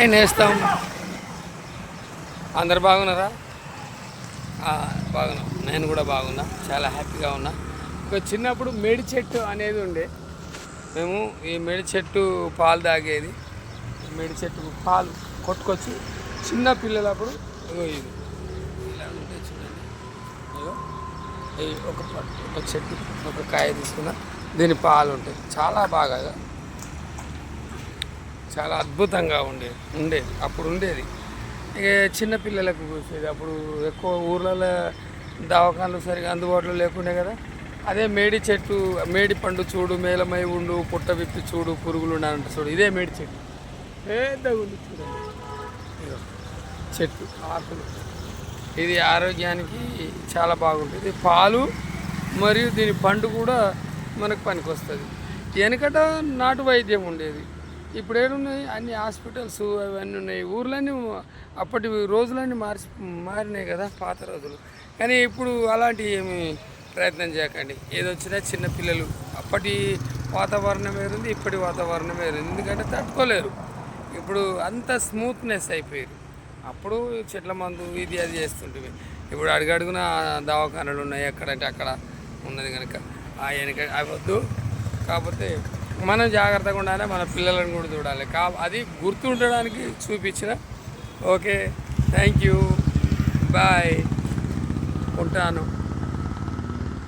నేను నేస్తాం అందరు బాగున్నారా? బాగున్నా. నేను కూడా బాగున్నా. చాలా హ్యాపీగా ఉన్నా. ఒక చిన్నప్పుడు మేడి చెట్టు అనేది ఉండే. మేము ఈ మేడి చెట్టు పాలు తాగేది. మేడి చెట్టు పాలు కొట్టుకొచ్చి చిన్న పిల్లలప్పుడు ఇగో ఇది. ఇలా ఉంటే చూడండి. ఒక పట్టు ఒక చెట్టు ఒక కాయ తీసుకున్నా. దీని పాలు ఉంటాయి. చాలా బాగా చాలా అద్భుతంగా ఉండేది ఉండేది అప్పుడు ఉండేది. ఇక చిన్న పిల్లలకు పూసేది అప్పుడు ఎక్కువ ఊర్లలో దవాఖానలు సరిగా అందుబాటులో లేకుండే కదా. అదే మేడి చెట్టు మేడి పండు చూడు మేలమై ఉండు పుట్ట విప్పి చూడు పురుగులు ఉండాలంటే చూడు. ఇదే మేడి చెట్టు. పెద్దగా ఉంది చూడండి చెట్టు ఆకులు. ఇది ఆరోగ్యానికి చాలా బాగుంటుంది. పాలు మరియు దీని పండు కూడా మనకు పనికొస్తుంది. వెనకట నాటు వైద్యం ఉండేది. ఇప్పుడు ఏమున్నాయి అన్ని హాస్పిటల్స్ అవన్నీ ఉన్నాయి. ఊర్లన్నీ అప్పటి రోజులన్నీ మార్చి మారినాయి కదా పాత రోజులు. కానీ ఇప్పుడు అలాంటి ఏమి ప్రయత్నం చేయకండి. ఏదొచ్చినా చిన్నపిల్లలు చిన్న పిల్లలు అప్పటి వాతావరణం వేరుంది ఇప్పటి వాతావరణం వేరుంది. ఎందుకంటే తట్టుకోలేరు. ఇప్పుడు అంత స్మూత్నెస్ అయిపోయారు. అప్పుడు చెట్ల మందు ఇది అది చేస్తుంటే ఇప్పుడు అడుగడుగున దవాఖానలు ఉన్నాయి ఎక్కడంటే అక్కడ ఉన్నది కనుక. ఆ వెనక అవి వద్దు. కాకపోతే మనం జాగ్రత్తగా ఉండాలి మన పిల్లలను కూడా చూడాలి. కా అది గుర్తుండడానికి చూపించిన. Okay thank you. బాయ్. ఉంటాను.